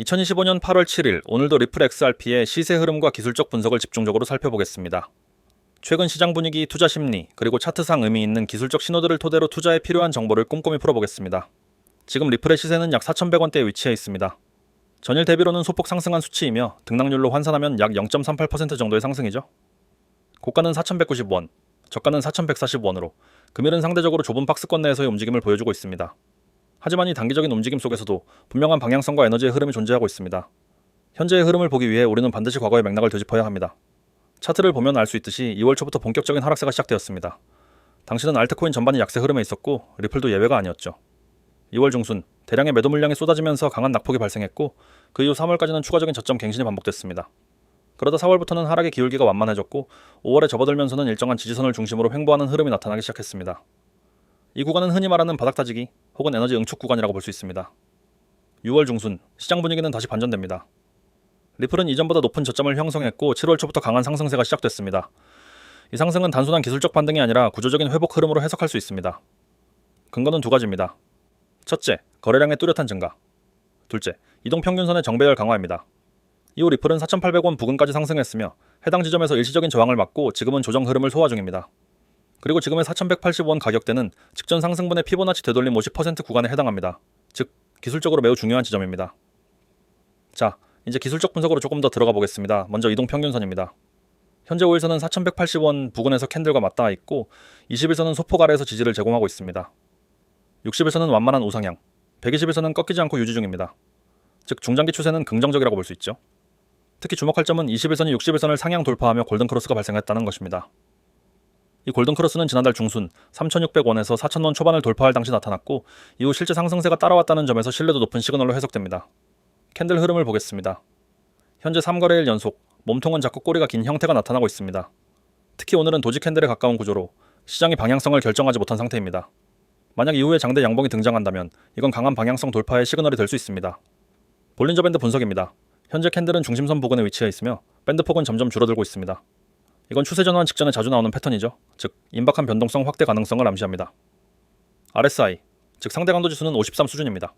2025년 8월 7일 오늘도 리플 XRP의 시세 흐름과 기술적 분석을 집중적으로 살펴보겠습니다. 최근 시장 분위기, 투자 심리, 그리고 차트상 의미 있는 기술적 신호들을 토대로 투자에 필요한 정보를 꼼꼼히 풀어보겠습니다. 지금 리플의 시세는 약 4,100원대에 위치해 있습니다. 전일 대비로는 소폭 상승한 수치이며 등락률로 환산하면 약 0.38% 정도의 상승이죠. 고가는 4,190원, 저가는 4,140원으로 금일은 상대적으로 좁은 박스권 내에서의 움직임을 보여주고 있습니다. 하지만 이 단기적인 움직임 속에서도 분명한 방향성과 에너지의 흐름이 존재하고 있습니다. 현재의 흐름을 보기 위해 우리는 반드시 과거의 맥락을 되짚어야 합니다. 차트를 보면 알 수 있듯이 2월 초부터 본격적인 하락세가 시작되었습니다. 당시는 알트코인 전반이 약세 흐름에 있었고 리플도 예외가 아니었죠. 2월 중순 대량의 매도 물량이 쏟아지면서 강한 낙폭이 발생했고 그 이후 3월까지는 추가적인 저점 갱신이 반복됐습니다. 그러다 4월부터는 하락의 기울기가 완만해졌고 5월에 접어들면서는 일정한 지지선을 중심으로 횡보하는 흐름이 나타나기 시작했습니다. 이 구간은 흔히 말하는 바닥 타지기 혹은 에너지 응축 구간이라고 볼 수 있습니다. 6월 중순 시장 분위기는 다시 반전됩니다. 리플은 이전보다 높은 저점을 형성했고 7월 초부터 강한 상승세가 시작됐습니다. 이 상승은 단순한 기술적 반등이 아니라 구조적인 회복 흐름으로 해석할 수 있습니다. 근거는 두 가지입니다. 첫째, 거래량의 뚜렷한 증가. 둘째, 이동 평균선의 정배열 강화입니다. 이후 리플은 4,800원 부근까지 상승했으며 해당 지점에서 일시적인 저항을 맞고 지금은 조정 흐름을 소화 중입니다. 그리고 지금의 4,180원 가격대는 직전 상승분의 피보나치 되돌림 50% 구간에 해당합니다. 즉, 기술적으로 매우 중요한 지점입니다. 자, 이제 기술적 분석으로 조금 더 들어가 보겠습니다. 먼저 이동 평균선입니다. 현재 5일선은 4,180원 부근에서 캔들과 맞닿아 있고 20일선은 소폭 아래에서 지지를 제공하고 있습니다. 60일선은 완만한 우상향, 120일선은 꺾이지 않고 유지 중입니다. 즉 중장기 추세는 긍정적이라고 볼 수 있죠. 특히 주목할 점은 21선이 60일선을 상향 돌파하며 골든 크로스가 발생했다는 것입니다. 이 골든크로스는 지난달 중순 3,600원에서 4,000원 초반을 돌파할 당시 나타났고 이후 실제 상승세가 따라왔다는 점에서 신뢰도 높은 시그널로 해석됩니다. 캔들 흐름을 보겠습니다. 현재 3거래일 연속 몸통은 자꾸 꼬리가 긴 형태가 나타나고 있습니다. 특히 오늘은 도지 캔들에 가까운 구조로 시장이 방향성을 결정하지 못한 상태입니다. 만약 이후에 장대 양봉이 등장한다면 이건 강한 방향성 돌파의 시그널이 될 수 있습니다. 볼린저 밴드 분석입니다. 현재 캔들은 중심선 부근에 위치해 있으며 밴드 폭은 점점 줄어들고 있습니다. 이건 추세 전환 직전에 자주 나오는 패턴이죠. 즉 임박한 변동성 확대 가능성을 암시합니다. RSI, 즉 상대 강도 지수는 53 수준입니다.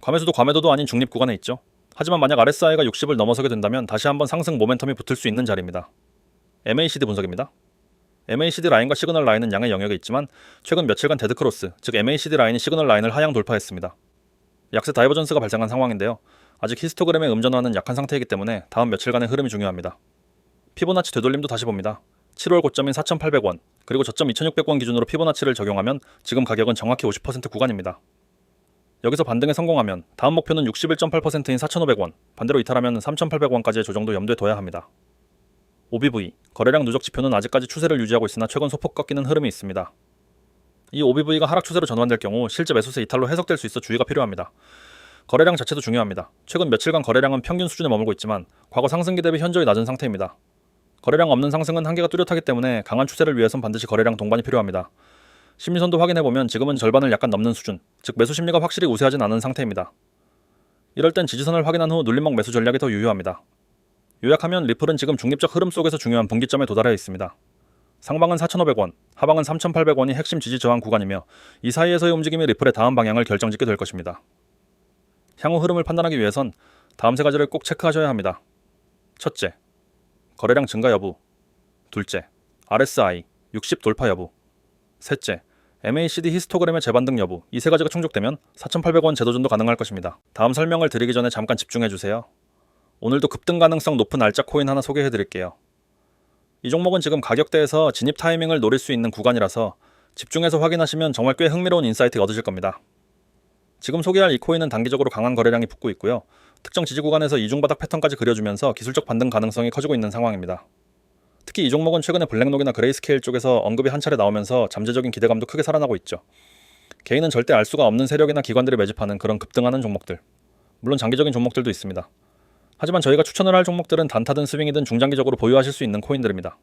과매수도 과매도도 아닌 중립 구간에 있죠. 하지만 만약 RSI가 60을 넘어서게 된다면 다시 한번 상승 모멘텀이 붙을 수 있는 자리입니다. MACD 분석입니다. MACD 라인과 시그널 라인은 양의 영역에 있지만 최근 며칠간 데드크로스, 즉 MACD 라인이 시그널 라인을 하향 돌파했습니다. 약세 다이버전스가 발생한 상황인데요. 아직 히스토그램의 음전화는 약한 상태이기 때문에 다음 며칠간의 흐름이 중요합니다. 피보나치 되돌림도 다시 봅니다. 7월 고점인 4,800원, 그리고 저점 2,600원 기준으로 피보나치를 적용하면 지금 가격은 정확히 50% 구간입니다. 여기서 반등에 성공하면 다음 목표는 61.8%인 4,500원, 반대로 이탈하면 3,800원까지의 조정도 염두에 둬야 합니다. OBV, 거래량 누적 지표는 아직까지 추세를 유지하고 있으나 최근 소폭 꺾이는 흐름이 있습니다. 이 OBV가 하락 추세로 전환될 경우 실제 매수세 이탈로 해석될 수 있어 주의가 필요합니다. 거래량 자체도 중요합니다. 최근 며칠간 거래량은 평균 수준에 머물고 있지만 과거 상승기 대비 현저히 낮은 상태입니다. 거래량 없는 상승은 한계가 뚜렷하기 때문에 강한 추세를 위해선 반드시 거래량 동반이 필요합니다. 심리선도 확인해보면 지금은 절반을 약간 넘는 수준, 즉 매수 심리가 확실히 우세하진 않은 상태입니다. 이럴 땐 지지선을 확인한 후 눌림목 매수 전략이 더 유효합니다. 요약하면 리플은 지금 중립적 흐름 속에서 중요한 분기점에 도달해 있습니다. 상방은 4,500원, 하방은 3,800원이 핵심 지지 저항 구간이며 이 사이에서의 움직임이 리플의 다음 방향을 결정짓게 될 것입니다. 향후 흐름을 판단하기 위해선 다음 세 가지를 꼭 체크하셔야 합니다. 첫째, 거래량 증가 여부. 둘째, RSI 60 돌파 여부. 셋째, MACD 히스토그램의 재반등 여부. 이 세 가지가 충족되면 4,800원 제도전도 가능할 것입니다. 다음 설명을 드리기 전에 잠깐 집중해 주세요. 오늘도 급등 가능성 높은 알짜 코인 하나 소개해 드릴게요. 이 종목은 지금 가격대에서 진입 타이밍을 노릴 수 있는 구간이라서 집중해서 확인하시면 정말 꽤 흥미로운 인사이트가 얻으실 겁니다. 지금 소개할 이 코인은 단기적으로 강한 거래량이 붙고 있고요. 특정 지지 구간에서 이중 바닥 패턴까지 그려주면서 기술적 반등 가능성이 커지고 있는 상황입니다. 특히 이 종목은 최근에 블랙록이나 그레이스케일 쪽에서 언급이 한 차례 나오면서 잠재적인 기대감도 크게 살아나고 있죠. 개인은 절대 알 수가 없는 세력이나 기관들이 매집하는 그런 급등하는 종목들. 물론 장기적인 종목들도 있습니다. 하지만 저희가 추천을 할 종목들은 단타든 스윙이든 중장기적으로 보유하실 수 있는 코인들입니다.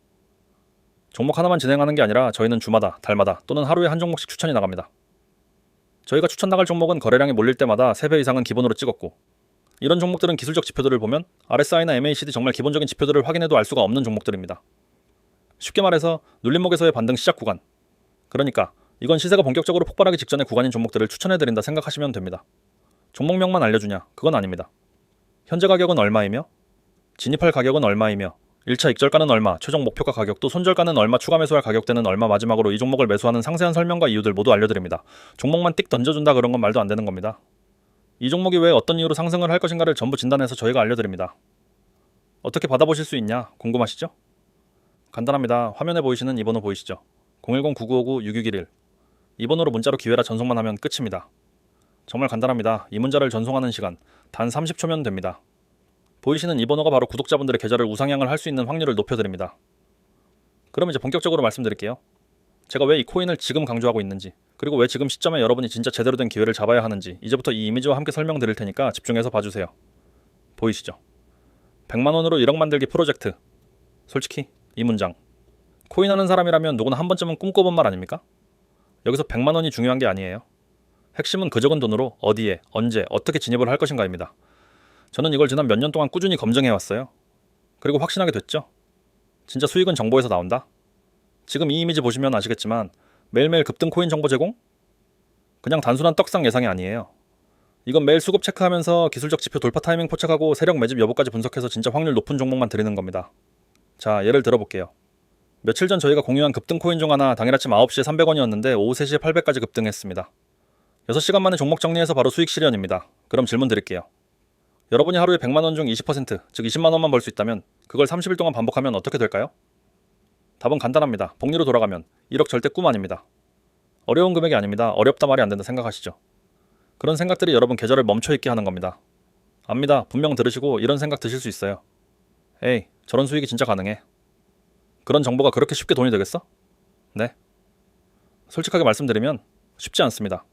종목 하나만 진행하는 게 아니라 저희는 주마다, 달마다 또는 하루에 한 종목씩 추천이 나갑니다. 저희가 추천 나갈 종목은 거래량이 몰릴 때마다 3배 이상은 기본으로 찍었고 이런 종목들은 기술적 지표들을 보면 RSI나 MACD 정말 기본적인 지표들을 확인해도 알 수가 없는 종목들입니다. 쉽게 말해서 눌림목에서의 반등 시작 구간. 그러니까 이건 시세가 본격적으로 폭발하기 직전의 구간인 종목들을 추천해드린다 생각하시면 됩니다. 종목명만 알려주냐? 그건 아닙니다. 현재 가격은 얼마이며 진입할 가격은 얼마이며 1차 익절가는 얼마, 최종 목표가 가격도 손절가는 얼마, 추가 매수할 가격대는 얼마, 마지막으로 이 종목을 매수하는 상세한 설명과 이유들 모두 알려드립니다. 종목만 띡 던져준다 그런 건 말도 안 되는 겁니다. 이 종목이 왜 어떤 이유로 상승을 할 것인가를 전부 진단해서 저희가 알려드립니다. 어떻게 받아보실 수 있냐 궁금하시죠? 간단합니다. 화면에 보이시는 이 번호 보이시죠? 010-9959-6611 이 번호로 문자로 기회라 전송만 하면 끝입니다. 정말 간단합니다. 이 문자를 전송하는 시간 단 30초면 됩니다. 보이시는 이 번호가 바로 구독자분들의 계좌를 우상향을 할 수 있는 확률을 높여드립니다. 그럼 이제 본격적으로 말씀드릴게요. 제가 왜 이 코인을 지금 강조하고 있는지, 그리고 왜 지금 시점에 여러분이 진짜 제대로 된 기회를 잡아야 하는지 이제부터 이 이미지와 함께 설명드릴 테니까 집중해서 봐주세요. 보이시죠? 100만 원으로 1억 만들기 프로젝트. 솔직히 이 문장. 코인 하는 사람이라면 누구나 한 번쯤은 꿈꿔본 말 아닙니까? 여기서 100만 원이 중요한 게 아니에요. 핵심은 그 적은 돈으로 어디에, 언제, 어떻게 진입을 할 것인가입니다. 저는 이걸 지난 몇 년 동안 꾸준히 검증해 왔어요. 그리고 확신하게 됐죠. 진짜 수익은 정보에서 나온다. 지금 이 이미지 보시면 아시겠지만 매일매일 급등 코인 정보 제공? 그냥 단순한 떡상 예상이 아니에요. 이건 매일 수급 체크하면서 기술적 지표 돌파 타이밍 포착하고 세력 매집 여부까지 분석해서 진짜 확률 높은 종목만 드리는 겁니다. 자, 예를 들어볼게요. 며칠 전 저희가 공유한 급등 코인 중 하나 당일 아침 9시에 300원이었는데 오후 3시에 800까지 급등했습니다. 6시간 만에 종목 정리해서 바로 수익 실현입니다. 그럼 질문 드릴게요. 여러분이 하루에 100만 원 중 20%, 즉 20만 원만 벌 수 있다면 그걸 30일 동안 반복하면 어떻게 될까요? 답은 간단합니다. 복리로 돌아가면 1억 절대 꿈 아닙니다. 어려운 금액이 아닙니다. 어렵다 말이 안 된다 생각하시죠? 그런 생각들이 여러분 계좌를 멈춰 있게 하는 겁니다. 압니다. 분명 들으시고 이런 생각 드실 수 있어요. 에이, 저런 수익이 진짜 가능해. 그런 정보가 그렇게 쉽게 돈이 되겠어? 네. 솔직하게 말씀드리면 쉽지 않습니다.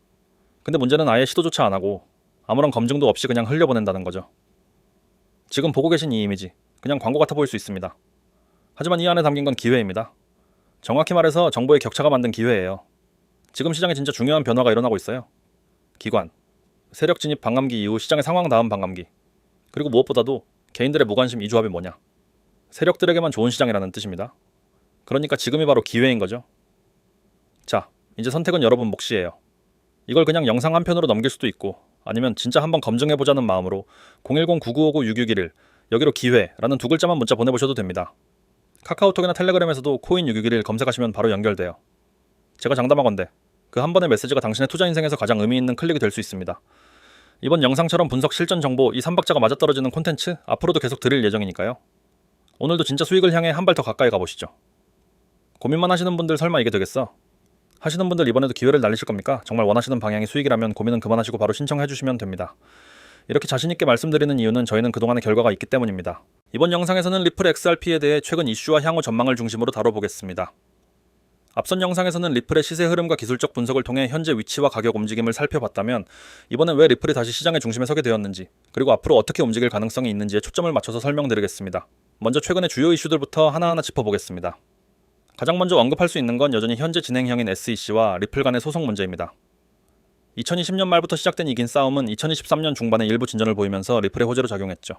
근데 문제는 아예 시도조차 안 하고 아무런 검증도 없이 그냥 흘려보낸다는 거죠. 지금 보고 계신 이 이미지, 그냥 광고 같아 보일 수 있습니다. 하지만 이 안에 담긴 건 기회입니다. 정확히 말해서 정보의 격차가 만든 기회예요. 지금 시장에 진짜 중요한 변화가 일어나고 있어요. 기관, 세력 진입 반감기 이후 시장의 상황 다음 반감기, 그리고 무엇보다도 개인들의 무관심 이 조합이 뭐냐? 세력들에게만 좋은 시장이라는 뜻입니다. 그러니까 지금이 바로 기회인 거죠. 자, 이제 선택은 여러분 몫이에요. 이걸 그냥 영상 한 편으로 넘길 수도 있고 아니면 진짜 한번 검증해 보자는 마음으로 010-9959-6611 여기로 기회라는 두 글자만 문자 보내 보셔도 됩니다. 카카오톡이나 텔레그램에서도 코인 6611 검색하시면 바로 연결돼요. 제가 장담하건대 그 한 번의 메시지가 당신의 투자 인생에서 가장 의미 있는 클릭이 될 수 있습니다. 이번 영상처럼 분석 실전 정보 이 3박자가 맞아떨어지는 콘텐츠 앞으로도 계속 드릴 예정이니까요. 오늘도 진짜 수익을 향해 한 발 더 가까이 가보시죠. 고민만 하시는 분들 설마 이게 되겠어? 하시는 분들 이번에도 기회를 날리실 겁니까? 정말 원하시는 방향이 수익이라면 고민은 그만하시고 바로 신청해 주시면 됩니다. 이렇게 자신있게 말씀드리는 이유는 저희는 그동안의 결과가 있기 때문입니다. 이번 영상에서는 리플 XRP에 대해 최근 이슈와 향후 전망을 중심으로 다뤄보겠습니다. 앞선 영상에서는 리플의 시세 흐름과 기술적 분석을 통해 현재 위치와 가격 움직임을 살펴봤다면 이번엔 왜 리플이 다시 시장의 중심에 서게 되었는지 그리고 앞으로 어떻게 움직일 가능성이 있는지에 초점을 맞춰서 설명드리겠습니다. 먼저 최근의 주요 이슈들부터 하나하나 짚어보겠습니다. 가장 먼저 언급할 수 있는 건 여전히 현재 진행형인 SEC와 리플 간의 소송 문제입니다. 2020년 말부터 시작된 이긴 싸움은 2023년 중반에 일부 진전을 보이면서 리플의 호재로 작용했죠.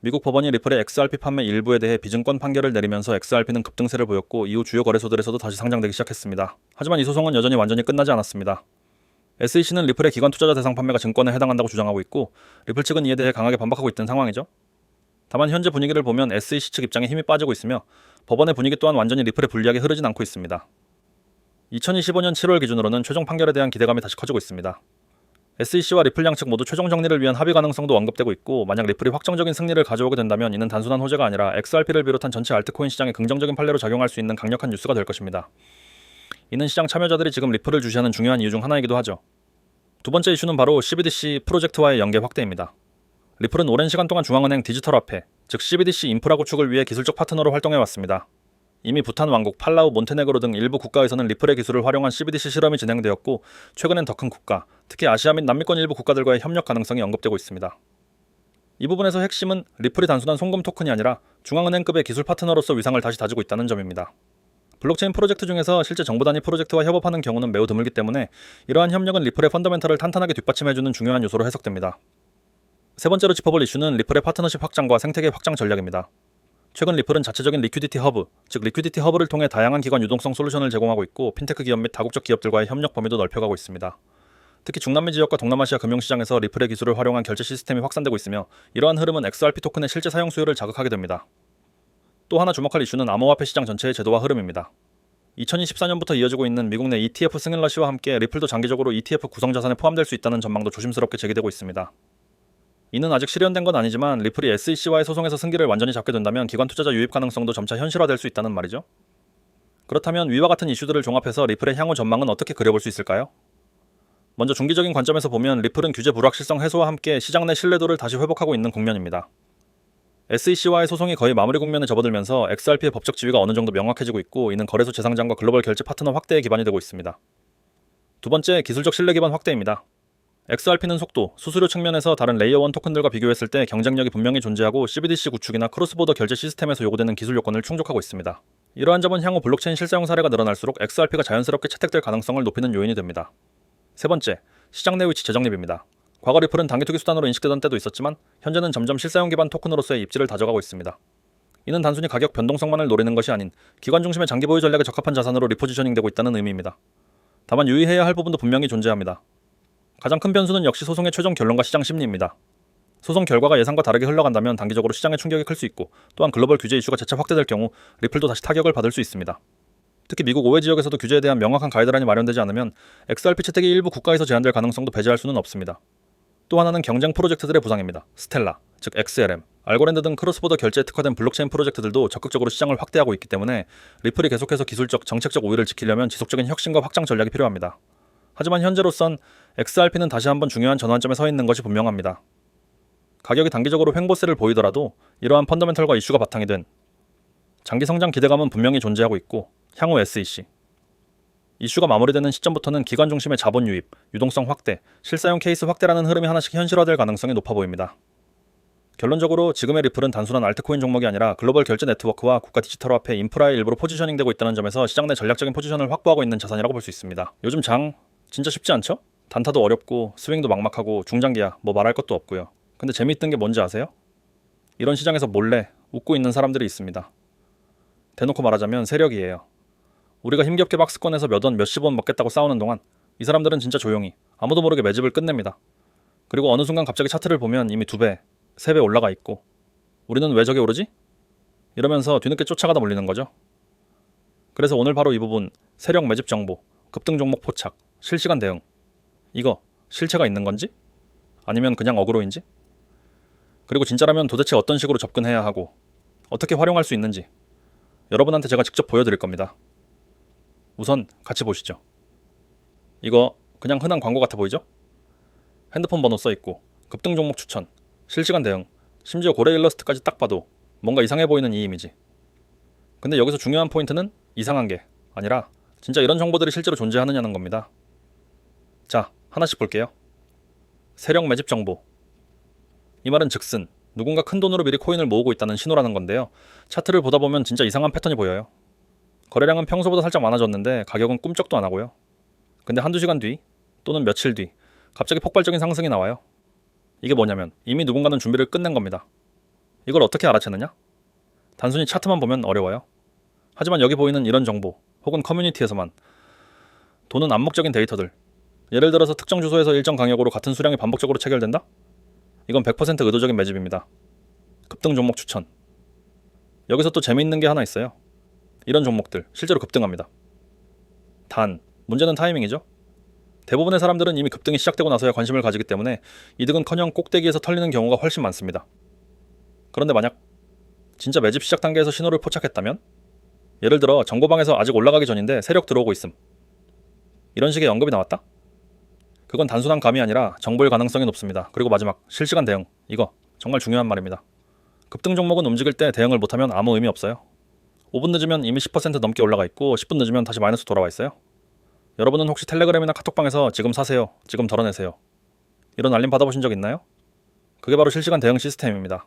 미국 법원이 리플의 XRP 판매 일부에 대해 비증권 판결을 내리면서 XRP는 급등세를 보였고 이후 주요 거래소들에서도 다시 상장되기 시작했습니다. 하지만 이 소송은 여전히 완전히 끝나지 않았습니다. SEC는 리플의 기관 투자자 대상 판매가 증권에 해당한다고 주장하고 있고 리플 측은 이에 대해 강하게 반박하고 있던 상황이죠. 다만 현재 분위기를 보면 SEC 측 입장에 힘이 빠지고 있으며 법원의 분위기 또한 완전히 리플에 불리하게 흐르진 않고 있습니다. 2025년 7월 기준으로는 최종 판결에 대한 기대감이 다시 커지고 있습니다. SEC와 리플 양측 모두 최종 정리를 위한 합의 가능성도 언급되고 있고 만약 리플이 확정적인 승리를 가져오게 된다면 이는 단순한 호재가 아니라 XRP를 비롯한 전체 알트코인 시장에 긍정적인 판례로 작용할 수 있는 강력한 뉴스가 될 것입니다. 이는 시장 참여자들이 지금 리플을 주시하는 중요한 이유 중 하나이기도 하죠. 두 번째 이슈는 바로 CBDC 프로젝트와의 연계 확대입니다. 리플은 오랜 시간 동안 중앙은행 디지털 화폐, 즉 CBDC 인프라 구축을 위해 기술적 파트너로 활동해 왔습니다. 이미 부탄 왕국, 팔라우, 몬테네그로 등 일부 국가에서는 리플의 기술을 활용한 CBDC 실험이 진행되었고 최근엔 더 큰 국가, 특히 아시아 및 남미권 일부 국가들과의 협력 가능성이 언급되고 있습니다. 이 부분에서 핵심은 리플이 단순한 송금 토큰이 아니라 중앙은행급의 기술 파트너로서 위상을 다시 다지고 있다는 점입니다. 블록체인 프로젝트 중에서 실제 정부 단위 프로젝트와 협업하는 경우는 매우 드물기 때문에 이러한 협력은 리플의 펀더멘털을 탄탄하게 뒷받침해주는 중요한 요소로 해석됩니다. 세 번째로 짚어볼 이슈는 리플의 파트너십 확장과 생태계 확장 전략입니다. 최근 리플은 자체적인 리퀴디티 허브, 즉 리퀴디티 허브를 통해 다양한 기관 유동성 솔루션을 제공하고 있고 핀테크 기업 및 다국적 기업들과의 협력 범위도 넓혀가고 있습니다. 특히 중남미 지역과 동남아시아 금융시장에서 리플의 기술을 활용한 결제 시스템이 확산되고 있으며 이러한 흐름은 XRP 토큰의 실제 사용 수요를 자극하게 됩니다. 또 하나 주목할 이슈는 암호화폐 시장 전체의 제도화 흐름입니다. 2024년부터 이어지고 있는 미국 내 ETF 승인 러시와 함께 리플도 장기적으로 ETF 구성 자산에 포함될 수 있다는 전망도 조심스럽게 제기되고 있습니다. 이는 아직 실현된 건 아니지만 리플이 SEC와의 소송에서 승기를 완전히 잡게 된다면 기관 투자자 유입 가능성도 점차 현실화될 수 있다는 말이죠. 그렇다면 위와 같은 이슈들을 종합해서 리플의 향후 전망은 어떻게 그려볼 수 있을까요? 먼저 중기적인 관점에서 보면 리플은 규제 불확실성 해소와 함께 시장 내 신뢰도를 다시 회복하고 있는 국면입니다. SEC와의 소송이 거의 마무리 국면에 접어들면서 XRP의 법적 지위가 어느 정도 명확해지고 있고 이는 거래소 재상장과 글로벌 결제 파트너 확대에 기반이 되고 있습니다. 두 번째, 기술적 신뢰 기반 확대입니다. XRP는 속도, 수수료 측면에서 다른 레이어 1 토큰들과 비교했을 때 경쟁력이 분명히 존재하고 CBDC 구축이나 크로스보더 결제 시스템에서 요구되는 기술 요건을 충족하고 있습니다. 이러한 점은 향후 블록체인 실사용 사례가 늘어날수록 XRP가 자연스럽게 채택될 가능성을 높이는 요인이 됩니다. 세 번째, 시장 내 위치 재정립입니다. 과거 리플은 단기 투기 수단으로 인식되던 때도 있었지만 현재는 점점 실사용 기반 토큰으로서의 입지를 다져가고 있습니다. 이는 단순히 가격 변동성만을 노리는 것이 아닌 기관 중심의 장기 보유 전략에 적합한 자산으로 리포지셔닝되고 있다는 의미입니다. 다만 유의해야 할 부분도 분명히 존재합니다. 가장 큰 변수는 역시 소송의 최종 결론과 시장 심리입니다. 소송 결과가 예상과 다르게 흘러간다면 단기적으로 시장의 충격이 클 수 있고 또한 글로벌 규제 이슈가 재차 확대될 경우 리플도 다시 타격을 받을 수 있습니다. 특히 미국 5회 지역에서도 규제에 대한 명확한 가이드라인이 마련되지 않으면 XRP 채택이 일부 국가에서 제한될 가능성도 배제할 수는 없습니다. 또 하나는 경쟁 프로젝트들의 부상입니다. 스텔라, 즉 XLM, 알고랜드 등 크로스보더 결제에 특화된 블록체인 프로젝트들도 적극적으로 시장을 확대하고 있기 때문에 리플이 계속해서 기술적, 정책적 우위를 지키려면 지속적인 혁신과 확장 전략이 필요합니다. 하지만 현재로선 XRP는 다시 한번 중요한 전환점에 서 있는 것이 분명합니다. 가격이 단기적으로 횡보세를 보이더라도 이러한 펀더멘털과 이슈가 바탕이 된 장기 성장 기대감은 분명히 존재하고 있고 향후 SEC 이슈가 마무리되는 시점부터는 기관 중심의 자본 유입, 유동성 확대, 실사용 케이스 확대라는 흐름이 하나씩 현실화될 가능성이 높아 보입니다. 결론적으로 지금의 리플은 단순한 알트코인 종목이 아니라 글로벌 결제 네트워크와 국가 디지털 화폐 인프라의 일부로 포지셔닝되고 있다는 점에서 시장 내 전략적인 포지션을 확보하고 있는 자산이라고 볼 수 있습니다. 요즘 장 진짜 쉽지 않죠? 단타도 어렵고 스윙도 막막하고 중장기야 뭐 말할 것도 없고요. 근데 재미있던 게 뭔지 아세요? 이런 시장에서 몰래 웃고 있는 사람들이 있습니다. 대놓고 말하자면 세력이에요. 우리가 힘겹게 박스권에서 몇 원, 몇십 원 먹겠다고 싸우는 동안 이 사람들은 진짜 조용히 아무도 모르게 매집을 끝냅니다. 그리고 어느 순간 갑자기 차트를 보면 이미 두 배, 세 배 올라가 있고 우리는 왜 저게 오르지? 이러면서 뒤늦게 쫓아가다 몰리는 거죠. 그래서 오늘 바로 이 부분 세력 매집 정보, 급등 종목 포착, 실시간 대응 이거 실체가 있는 건지? 아니면 그냥 어그로인지? 그리고 진짜라면 도대체 어떤 식으로 접근해야 하고 어떻게 활용할 수 있는지 여러분한테 제가 직접 보여드릴 겁니다. 우선 같이 보시죠. 이거 그냥 흔한 광고 같아 보이죠? 핸드폰 번호 써 있고 급등 종목 추천, 실시간 대응, 심지어 고래 일러스트까지 딱 봐도 뭔가 이상해 보이는 이 이미지. 근데 여기서 중요한 포인트는 이상한 게 아니라 진짜 이런 정보들이 실제로 존재하느냐는 겁니다. 자, 하나씩 볼게요. 세력 매집 정보. 이 말은 즉슨 누군가 큰 돈으로 미리 코인을 모으고 있다는 신호라는 건데요. 차트를 보다 보면 진짜 이상한 패턴이 보여요. 거래량은 평소보다 살짝 많아졌는데 가격은 꿈쩍도 안 하고요. 근데 한두 시간 뒤 또는 며칠 뒤 갑자기 폭발적인 상승이 나와요. 이게 뭐냐면 이미 누군가는 준비를 끝낸 겁니다. 이걸 어떻게 알아채느냐? 단순히 차트만 보면 어려워요. 하지만 여기 보이는 이런 정보 혹은 커뮤니티에서만 돈은 암묵적인 데이터들 예를 들어서 특정 주소에서 일정 강역으로 같은 수량이 반복적으로 체결된다? 이건 100% 의도적인 매집입니다. 급등 종목 추천. 여기서 또 재미있는 게 하나 있어요. 이런 종목들 실제로 급등합니다. 단 문제는 타이밍이죠. 대부분의 사람들은 이미 급등이 시작되고 나서야 관심을 가지기 때문에 이득은커녕 꼭대기에서 털리는 경우가 훨씬 많습니다. 그런데 만약 진짜 매집 시작 단계에서 신호를 포착했다면 예를 들어 정보방에서 아직 올라가기 전인데 세력 들어오고 있음. 이런 식의 언급이 나왔다? 그건 단순한 감이 아니라 정보일 가능성이 높습니다. 그리고 마지막 실시간 대응. 이거 정말 중요한 말입니다. 급등 종목은 움직일 때 대응을 못하면 아무 의미 없어요. 5분 늦으면 이미 10% 넘게 올라가 있고 10분 늦으면 다시 마이너스 돌아와 있어요. 여러분은 혹시 텔레그램이나 카톡방에서 지금 사세요, 지금 덜어내세요 이런 알림 받아보신 적 있나요? 그게 바로 실시간 대응 시스템입니다.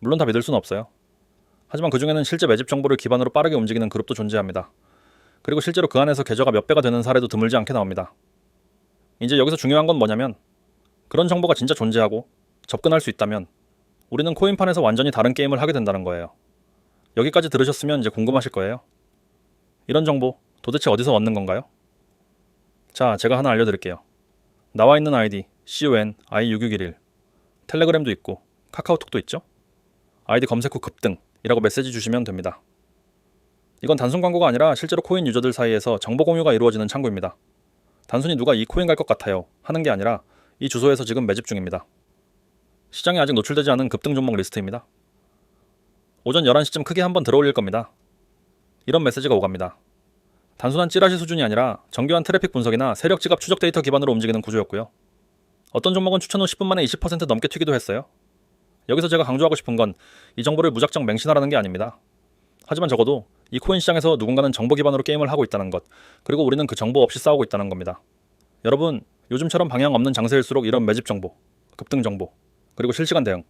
물론 다 믿을 수는 없어요. 하지만 그 중에는 실제 매집 정보를 기반으로 빠르게 움직이는 그룹도 존재합니다. 그리고 실제로 그 안에서 계좌가 몇 배가 되는 사례도 드물지 않게 나옵니다. 이제 여기서 중요한 건 뭐냐면 그런 정보가 진짜 존재하고 접근할 수 있다면 우리는 코인판에서 완전히 다른 게임을 하게 된다는 거예요. 여기까지 들으셨으면 이제 궁금하실 거예요. 이런 정보 도대체 어디서 얻는 건가요? 자, 제가 하나 알려드릴게요. 나와 있는 아이디 con i6611 텔레그램도 있고 카카오톡도 있죠. 아이디 검색 후 급등이라고 메시지 주시면 됩니다. 이건 단순 광고가 아니라 실제로 코인 유저들 사이에서 정보 공유가 이루어지는 창구입니다. 단순히 누가 이 코인 갈 것 같아요 하는 게 아니라 이 주소에서 지금 매집 중입니다. 시장에 아직 노출되지 않은 급등 종목 리스트입니다. 오전 11시쯤 크게 한번 들어올릴 겁니다. 이런 메시지가 오갑니다. 단순한 찌라시 수준이 아니라 정교한 트래픽 분석이나 세력 지갑 추적 데이터 기반으로 움직이는 구조였고요. 어떤 종목은 추천 후 10분 만에 20% 넘게 튀기도 했어요. 여기서 제가 강조하고 싶은 건 이 정보를 무작정 맹신하라는 게 아닙니다. 하지만 적어도 이 코인 시장에서 누군가는 정보 기반으로 게임을 하고 있다는 것, 그리고 우리는 그 정보 없이 싸우고 있다는 겁니다. 여러분, 요즘처럼 방향 없는 장세일수록 이런 매집 정보, 급등 정보, 그리고 실시간 대응.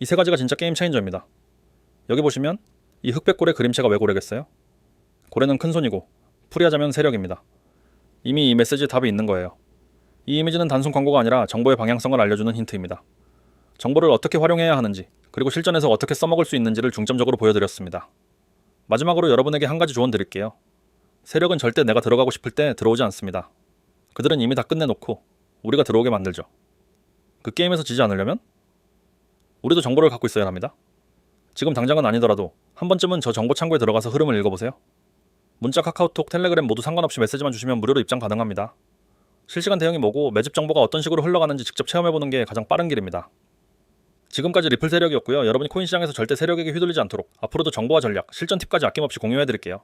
이 세 가지가 진짜 게임 체인저입니다. 여기 보시면 이 흑백골의 그림체가 왜 고래겠어요? 고래는 큰 손이고 풀이하자면 세력입니다. 이미 이 메시지에 답이 있는 거예요. 이 이미지는 단순 광고가 아니라 정보의 방향성을 알려주는 힌트입니다. 정보를 어떻게 활용해야 하는지, 그리고 실전에서 어떻게 써먹을 수 있는지를 중점적으로 보여드렸습니다. 마지막으로 여러분에게 한 가지 조언 드릴게요. 세력은 절대 내가 들어가고 싶을 때 들어오지 않습니다. 그들은 이미 다 끝내놓고 우리가 들어오게 만들죠. 그 게임에서 지지 않으려면 우리도 정보를 갖고 있어야 합니다. 지금 당장은 아니더라도 한 번쯤은 저 정보 창구에 들어가서 흐름을 읽어보세요. 문자, 카카오톡, 텔레그램 모두 상관없이 메시지만 주시면 무료로 입장 가능합니다. 실시간 대응이 뭐고 매집 정보가 어떤 식으로 흘러가는지 직접 체험해보는 게 가장 빠른 길입니다. 지금까지 리플 세력이었고요. 여러분이 코인 시장에서 절대 세력에게 휘둘리지 않도록 앞으로도 정보와 전략, 실전 팁까지 아낌없이 공유해 드릴게요.